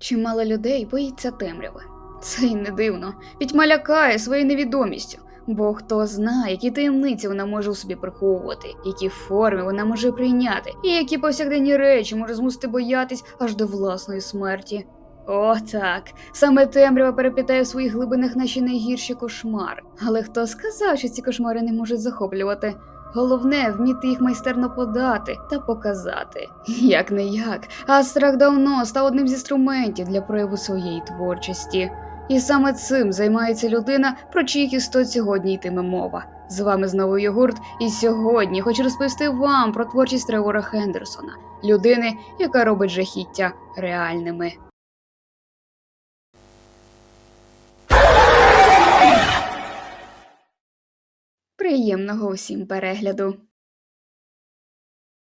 Чимало людей боїться темряви. Це й не дивно. Пітьма лякає своєю невідомістю. Бо хто знає, які таємниці вона може у собі приховувати, які форми вона може прийняти, і які повсякденні речі може змусити боятись аж до власної смерті. О, так, саме темрява перепитає в своїх глибинах наші найгірші кошмари. Але хто сказав, що ці кошмари не можуть захоплювати? Головне вміти їх майстерно подати та показати. Як не як, а страх давно став одним з інструментів для прояву своєї творчості. І саме цим займається людина, про чиїх істот сьогодні йтиме мова. З вами знову Йогурт, і сьогодні хочу розповісти вам про творчість Тревора Хендерсона, людини, яка робить жахіття реальними. Приємного усім перегляду.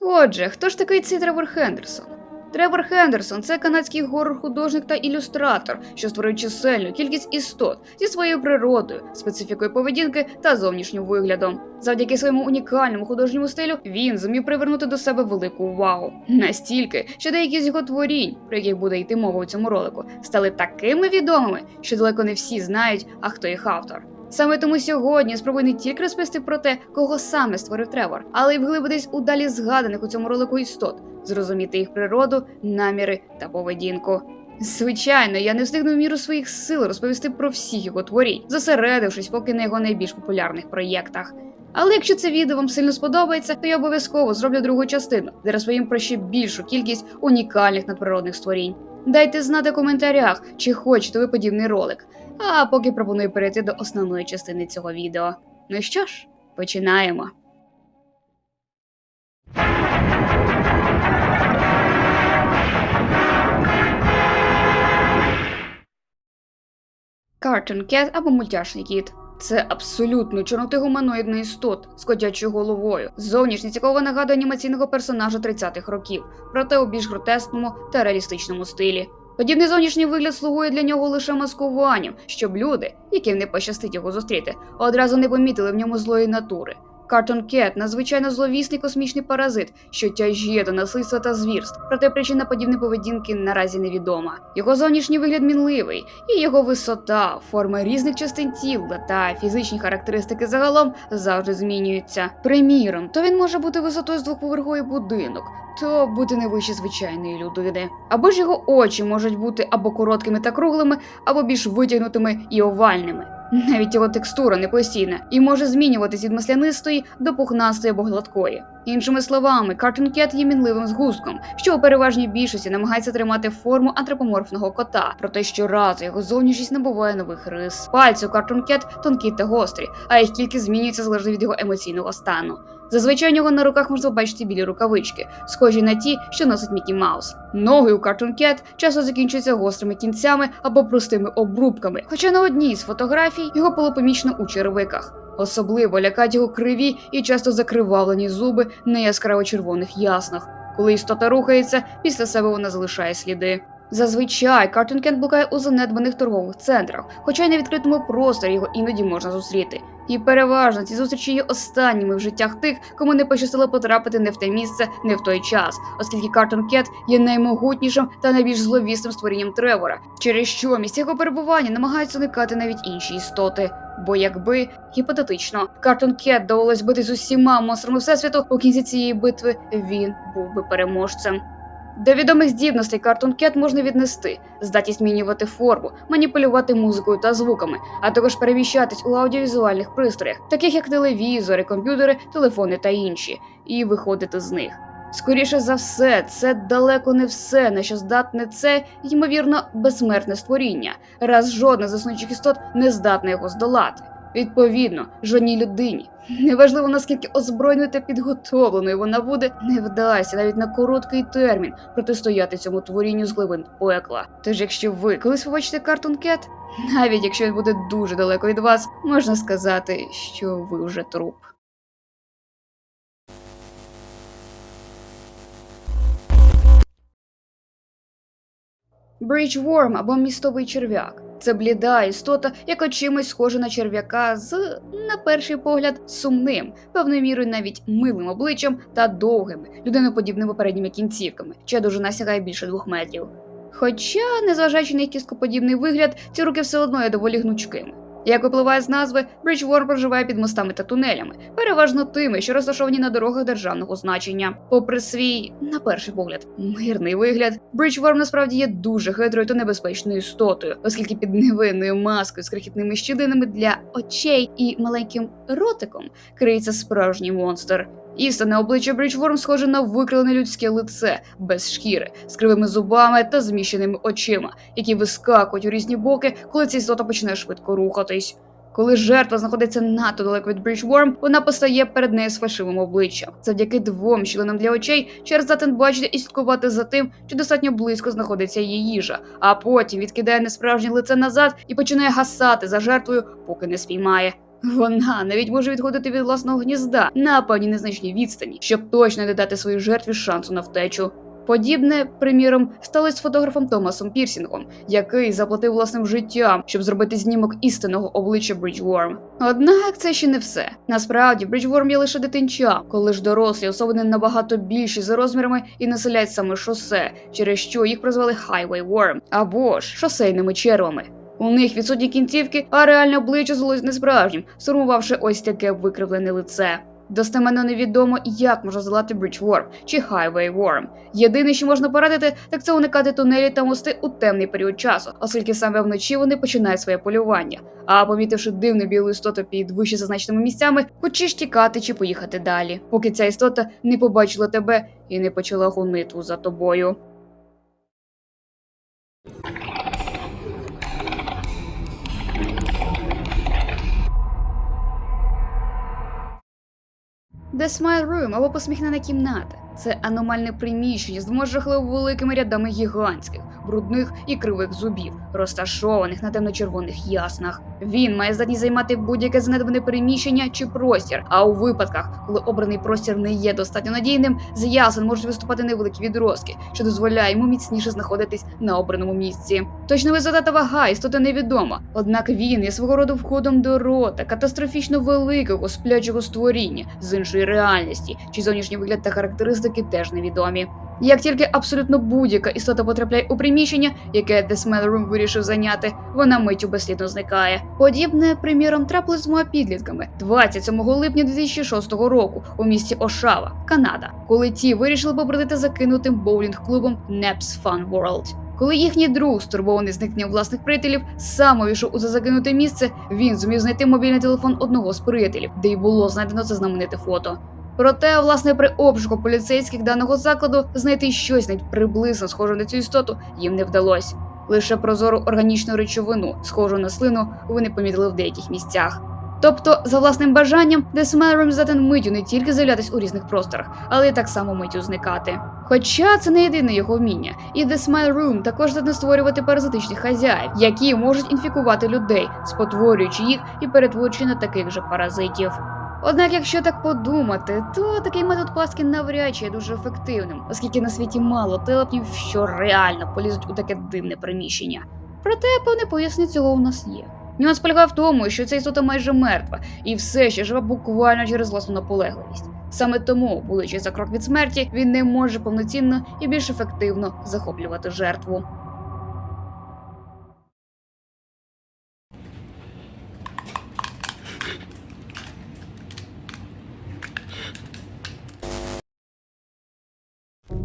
Отже, хто ж такий цей Тревор Хендерсон? Тревор Хендерсон це канадський горор-художник та ілюстратор, що створив чисельну кількість істот зі своєю природою, специфікою поведінки та зовнішнім виглядом. Завдяки своєму унікальному художньому стилю він зумів привернути до себе велику увагу. Настільки, що деякі з його творінь, про яких буде йти мова у цьому ролику, стали такими відомими, що далеко не всі знають, а хто їх автор. Саме тому сьогодні я спробую не тільки розповісти про те, кого саме створив Тревор, але й вглибитись у далі згаданих у цьому ролику істот, зрозуміти їх природу, наміри та поведінку. Звичайно, я не встигну в міру своїх сил розповісти про всіх його творінь, зосередившись поки на його найбільш популярних проєктах. Але якщо це відео вам сильно сподобається, то я обов'язково зроблю другу частину, де розповім про ще більшу кількість унікальних надприродних створінь. Дайте знати в коментарях, чи хочете ви подібний ролик. А поки пропоную перейти до основної частини цього відео. Ну що ж, починаємо. Cartoon Cat або мультяшний кіт. Це абсолютно чорноти гуманоїдна істот з котячою головою. Зовнішність якого нагадує анімаційного персонажа 30-х років, проте у більш гротескному та реалістичному стилі. Подібний зовнішній вигляд слугує для нього лише маскуванням, щоб люди, яким не пощастить його зустріти, одразу не помітили в ньому злої натури. Картон Кет надзвичайно зловісний космічний паразит, що тяжіє до насильства та звірств, проте причина подібної поведінки наразі невідома. Його зовнішній вигляд мінливий, і його висота, форми різних частин тіла та фізичні характеристики загалом завжди змінюються. Приміром, то він може бути висотою з двохповерховий будинок, то бути не вище звичайної людини. Або ж його очі можуть бути або короткими та круглими, або більш витягнутими і овальними. Навіть його текстура не постійна і може змінюватись від маслянистої до пухнастої або гладкої. Іншими словами, Cartoon Cat є мінливим згустком, що у переважній більшості намагається тримати форму антропоморфного кота, проте щоразу його зовнішність набуває нових рис. Пальці у Cartoon Cat тонкі та гострі, а їх кількість змінюється залежно від його емоційного стану. Зазвичай у нього на руках можна побачити білі рукавички, схожі на ті, що носить Мікі Маус. Ноги у Cartoon Cat часто закінчуються гострими кінцями або простими обрубками, хоча на одній з фотографій його було помічно у черевиках. Особливо лякають його криві і часто закривавлені зуби на яскраво червоних яснах. Коли істота рухається, після себе вона залишає сліди. Зазвичай Cat блукає у занедбаних торгових центрах, хоча й на відкритому просторі його іноді можна зустріти. І переважно ці зустрічі є останніми в життях тих, кому не пощастило потрапити не в те місце, не в той час, оскільки Cartoon Cat є наймогутнішим та найбільш зловісним створінням Тревора, через що місця його перебування намагаються уникати навіть інші істоти. Бо якби гіпотетично Cartoon Cat довелось бити з усіма монстрами всесвіту, у кінці цієї битви він був би переможцем. До відомих здібностей Cat можна віднести здатність змінювати форму, маніпулювати музикою та звуками, а також переміщатись у аудіовізуальних пристроях, таких як телевізори, комп'ютери, телефони та інші, і виходити з них. Скоріше за все, це далеко не все, на що здатне це, ймовірно, безсмертне створіння, раз жодна з існуючих істот не здатна його здолати. Відповідно, жодній людині, неважливо наскільки озброєною та підготовленою вона буде, не вдасться навіть на короткий термін протистояти цьому творінню з глибин пекла. Тож, якщо ви колись побачите Cartoon Cat, навіть якщо він буде дуже далеко від вас, можна сказати, що ви вже труп. Бріджворм або містовий черв'як. Це бліда істота, яка чимось схожа на черв'яка з, на перший погляд, сумним, певною мірою навіть милим обличчям та довгими, людиноподібними передніми кінцівками, чия довжина сягає більше двох метрів. Хоча, незважаючи на їх кісткоподібний вигляд, ці руки все одно є доволі гнучкими. Як випливає з назви, Бриджворм проживає під мостами та тунелями, переважно тими, що розташовані на дорогах державного значення. Попри свій, на перший погляд, мирний вигляд, Бриджворм насправді є дуже хитрою та небезпечною істотою, оскільки під невинною маскою з крихітними щілинами для очей і маленьким ротиком криється справжній монстр. Істинне обличчя Бриджворм схоже на викрилене людське лице без шкіри, з кривими зубами та зміщеними очима, які вискакують у різні боки, коли ця істота починає швидко рухатись. Коли жертва знаходиться надто далеко від Бриджворм, вона постає перед нею з фальшивим обличчям. Завдяки двом щілинам для очей через здатен бачити і слідкувати за тим, чи достатньо близько знаходиться її їжа, а потім відкидає несправжнє лице назад і починає гасати за жертвою, поки не спіймає. Вона навіть може відходити від власного гнізда на певній незначній відстані, щоб точно не дати своїй жертві шансу на втечу. Подібне, приміром, сталося з фотографом Томасом Пірсінгом, який заплатив власним життям, щоб зробити знімок істинного обличчя Бриджворм. Однак це ще не все. Насправді, Бриджворм є лише дитинча, коли ж дорослі особи не набагато більші за розмірами і населяють саме шосе, через що їх прозвали Highway Worm, або ж шосейними червами. У них відсутні кінцівки, а реальне обличчя здалось несправжнім, сформувавши ось таке викривлене лице. Достеменно невідомо, як можна здолати Bridge чи Highway Worm. Єдине, що можна порадити, так це уникати тунелі та мости у темний період часу, оскільки саме вночі вони починають своє полювання. А помітивши дивну білу істоту під вище зазначеними місцями, хочеш тікати чи поїхати далі, поки ця істота не побачила тебе і не почала гонитву за тобою. The Smile Room або посміхнена кімната. Це аномальне приміщення з двома жахливо великими рядами гігантських, брудних і кривих зубів, розташованих на темно-червоних яснах. Він має здатність займати будь-яке занедбане приміщення чи простір. А у випадках, коли обраний простір не є достатньо надійним, з ясен можуть виступати невеликі відростки, що дозволяє йому міцніше знаходитись на обраному місці. Точно висота та вага істоти невідома, однак він є свого роду входом до рота катастрофічно великого сплячого створіння з іншої реальності, чи зовнішній вигляд та характеристики теж невідомі. Як тільки абсолютно будь-яка істота потрапляє у приміщення, яке Smell Room вирішив зайняти, вона миттю безслідно зникає. Подібне, приміром, трапилось з двома підлітками 27 липня 2006 року у місті Ошава, Канада, коли ті вирішили побродити закинутим боулінг-клубом Neps Fun World. Коли їхній друг, стурбований зникненням власних приятелів, сам увійшов у закинуте місце, він зумів знайти мобільний телефон одного з приятелів, де й було знайдено це знамените фото. Проте, власне, при обшуку поліцейських даного закладу знайти щось навіть приблизно схоже на цю істоту їм не вдалося. Лише прозору органічну речовину, схожу на слину, вони помітили в деяких місцях. Тобто, за власним бажанням, Room здатен миттю не тільки з'являтись у різних просторах, але й так само миттю зникати. Хоча це не єдине його вміння, і The Room також здатне створювати паразитичних хазяїв, які можуть інфікувати людей, спотворюючи їх і перетворюючи на таких же паразитів. Однак, якщо так подумати, то такий метод пастки навряд чи є дуже ефективним, оскільки на світі мало телепнів, що реально полізуть у таке дивне приміщення. Проте певне пояснення цього у нас є. Нюанс полягає в тому, що ця істота майже мертва, і все ще живе буквально через власну наполегливість. Саме тому, будучи за крок від смерті, він не може повноцінно і більш ефективно захоплювати жертву.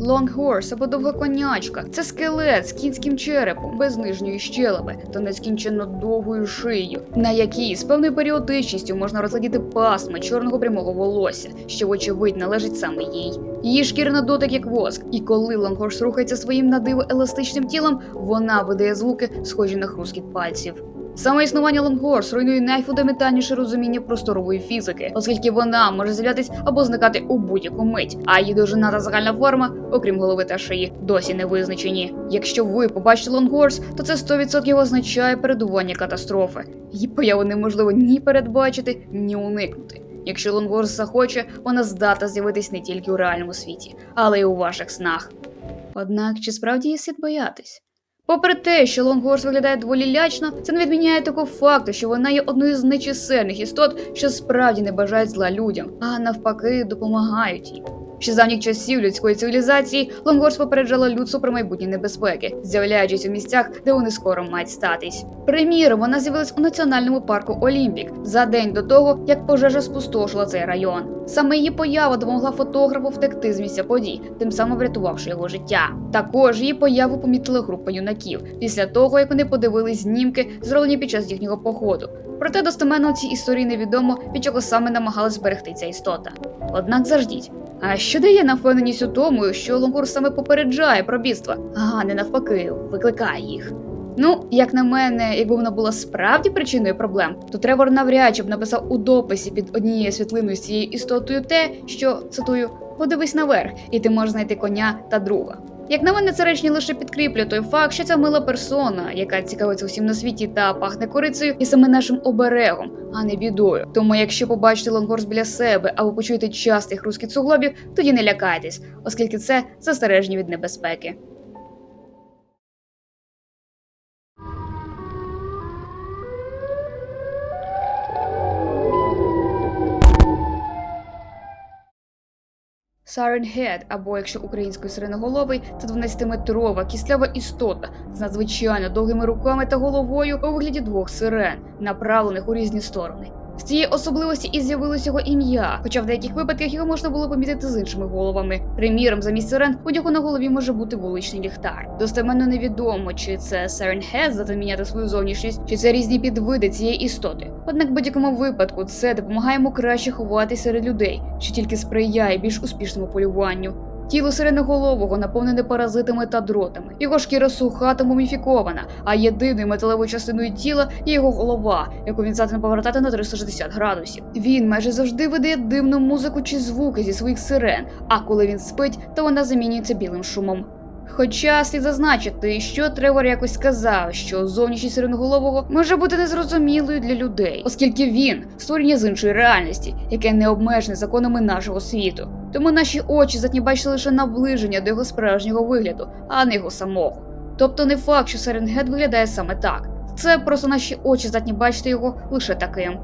Лонгхорс або довга конячка це скелет з кінським черепом, без нижньої щелепи та нескінченно довгою шиєю, на якій з певною періодичністю можна розглядіти пасма чорного прямого волосся, що, вочевидь, належить саме їй. Її шкіра на дотик як воск, і коли Лонгхорс рухається своїм надиво еластичним тілом, вона видає звуки, схожі на хрускіт пальців. Саме існування Лонгхорс руйнує найфундаментальніше розуміння просторової фізики, оскільки вона може з'являтись або зникати у будь-яку мить, а її довжина та загальна форма, окрім голови та шиї, досі не визначені. Якщо ви побачите Лонгхорс, то це 100% означає передування катастрофи. Її появу неможливо ні передбачити, ні уникнути. Якщо Лонгхорс захоче, вона здатна з'явитись не тільки у реальному світі, але й у ваших снах. Однак чи справді є слід боятись? Попри те, що Лонгорс виглядає доволі лячно, це не відміняє такого факту, що вона є одною з нечисельних істот, що справді не бажають зла людям, а навпаки допомагають їм. Ще з давніх часів людської цивілізації Лонгорс попереджала людство про майбутні небезпеки, з'являючись у місцях, де вони скоро мають статись. Приміром, вона з'явилась у національному парку Олімпік за день до того, як пожежа спустошила цей район. Саме її поява допомогла фотографу втекти з місця подій, тим самим врятувавши його життя. Також її появу помітила група юнаків після того, як вони подивились знімки, зроблені під час їхнього походу. Проте достеменно у цій історії невідомо, від чого саме намагалась зберегти ця істота. Однак заждіть. А що дає нам впевненість у тому, що Лонгур саме попереджає про бідства, а не навпаки, викликає їх. Ну, як на мене, якби вона була справді причиною проблем, то Тревор навряд чи б написав у дописі під однією світлиною з цією істотою те, що цитую, подивись наверх, і ти можеш знайти коня та друга. Як на мене, це речення лише підкріплює той факт, що ця мила персона, яка цікавиться усім на світі та пахне корицею, і саме нашим оберегом, а не бідою. Тому, якщо побачите лонгорс біля себе або почуєте частих русських суглобів, тоді не лякайтесь, оскільки це застереження від небезпеки. Siren Head, або якщо українською сиреноголовий, це 12-метрова кістлява істота з надзвичайно довгими руками та головою у вигляді двох сирен, направлених у різні сторони. З цієї особливості і з'явилось його ім'я, хоча в деяких випадках його можна було помітити з іншими головами. Приміром, замість сирен у нього на голові може бути вуличний ліхтар. Достеменно невідомо, чи це здатен міняти свою зовнішність, чи це різні підвиди цієї істоти. Однак в будь-якому випадку це допомагає йому краще ховатися серед людей, що тільки сприяє більш успішному полюванню. Тіло сиреноголового наповнене паразитами та дротами. Його шкіра суха та муміфікована, а єдиною металевою частиною тіла є його голова, яку він здатен повертати на 360 градусів. Він майже завжди видає дивну музику чи звуки зі своїх сирен, а коли він спить, то вона замінюється білим шумом. Хоча слід зазначити, що Тревор якось сказав, що зовнішність сиреноголового може бути незрозумілою для людей, оскільки він створення з іншої реальності, яке не обмежене законами нашого світу. Тому наші очі здатні бачити лише наближення до його справжнього вигляду, а не його самого. Тобто не факт, що Серенгет виглядає саме так. Це просто наші очі здатні бачити його лише таким.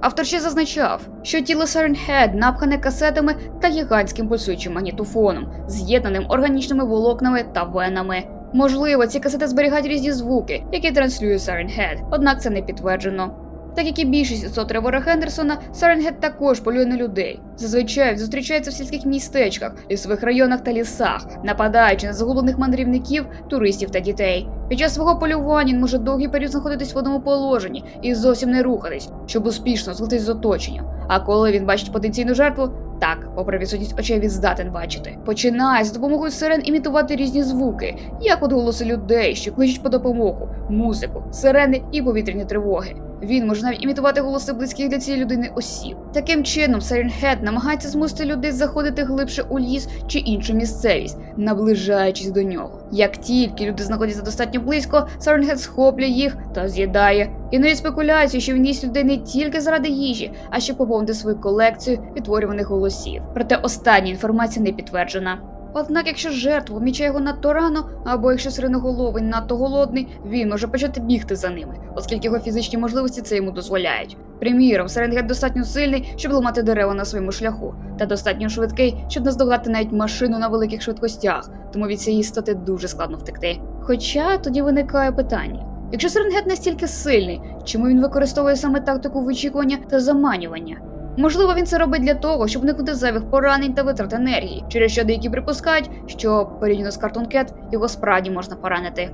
Автор ще зазначав, що тіло Siren напхане касетами та гігантським пульсуючим магнітофоном, з'єднаним органічними волокнами та венами. Можливо, ці касети зберігають різні звуки, які транслює Siren однак це не підтверджено. Так як і більшість істот Тревора Хендерсона, Саренгет також полює на людей. Зазвичай зустрічається в сільських містечках, лісових районах та лісах, нападаючи на загублених мандрівників, туристів та дітей. Під час свого полювання він може довгий період знаходитись в одному положенні і зовсім не рухатись, щоб успішно злитись з оточенням. А коли він бачить потенційну жертву, так, попри відсутність очей, він здатен бачити. Починає за допомогою сирен імітувати різні звуки, як от голоси людей, що кличуть по допомогу, музику, сирени і повітряні тривоги. Він може навіть імітувати голоси близьких для цієї людини осіб. Таким чином, Head намагається змусити людей заходити глибше у ліс чи іншу місцевість, наближаючись до нього. Як тільки люди знаходяться достатньо близько, Head схоплює їх та з'їдає. І навіть спекуляції, що їсть людей не тільки заради їжі, а щоб поповнити свою колекцію відтворюваних голосів. Проте остання інформація не підтверджена. Однак, якщо жертва помічає його надто рано, або якщо сиреноголовий надто голодний, він може почати бігти за ними, оскільки його фізичні можливості це йому дозволяють. Приміром, Серенгет достатньо сильний, щоб ламати дерева на своєму шляху, та достатньо швидкий, щоб наздогнати навіть машину на великих швидкостях, тому від цієї істоти дуже складно втекти. Хоча тоді виникає питання: якщо Серенгет настільки сильний, чому він використовує саме тактику вичікування та заманювання? Можливо, він це робить для того, щоб уникнути зайвих поранень та витрат енергії, через що деякі припускають, що порівняно з Cat його справді можна поранити.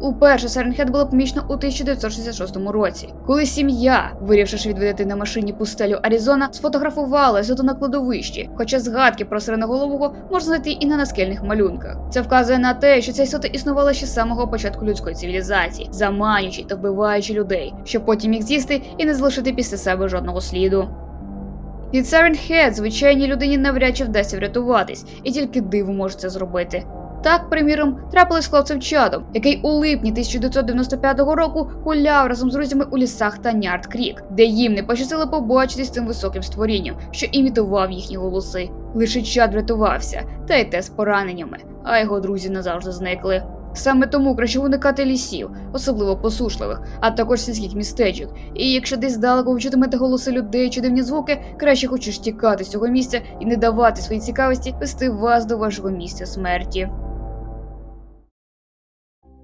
Уперше Саренхед було помічено у 1966 році, коли сім'я, вирішивши відвідати на машині пустелю Аризона, сфотографувала зото на кладовищі, хоча згадки про сиреноголового можна знайти і на наскельних малюнках. Це вказує на те, що ця істота існувала ще з самого початку людської цивілізації, заманюючи та вбиваючи людей, щоб потім їх з'їсти і не залишити після себе жодного сліду. Від Head звичайній людині навряд чи вдасться врятуватись, і тільки диво може це зробити. Так, приміром, трапилось хлопцем Чадом, який у липні 1995 року гуляв разом з друзями у лісах та Нярд Крік, де їм не пощастило побачитись цим високим створінням, що імітував їхні голоси. Лише Чад врятувався, та й те з пораненнями, а його друзі назавжди зникли. Саме тому краще уникати лісів, особливо посушливих, а також сільських містечок. І якщо десь далеко ви чутимете голоси людей чи дивні звуки, краще хочеш тікати з цього місця і не давати своїй цікавості вести вас до вашого місця смерті.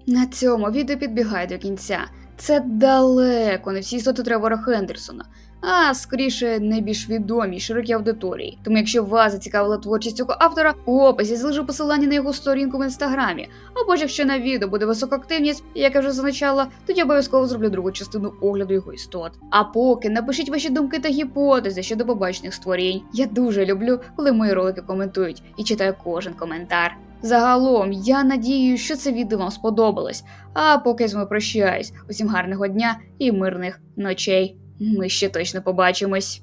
На цьому відео підбігає до кінця. Це далеко не всі істоти Тревора Хендерсона, а скоріше найбільш відомі й широкій аудиторії. Тому якщо вас зацікавила творчість цього автора, у описі залишу посилання на його сторінку в інстаграмі. Або ж якщо на відео буде висока активність, як я вже зазначала, тоді обов'язково зроблю другу частину огляду його істот. А поки напишіть ваші думки та гіпотези щодо побачених створінь. Я дуже люблю, коли мої ролики коментують і читаю кожен коментар. Загалом, я надію, що це відео вам сподобалось. А поки з вами прощаюсь, усім гарного дня і мирних ночей. Ми ще точно побачимось.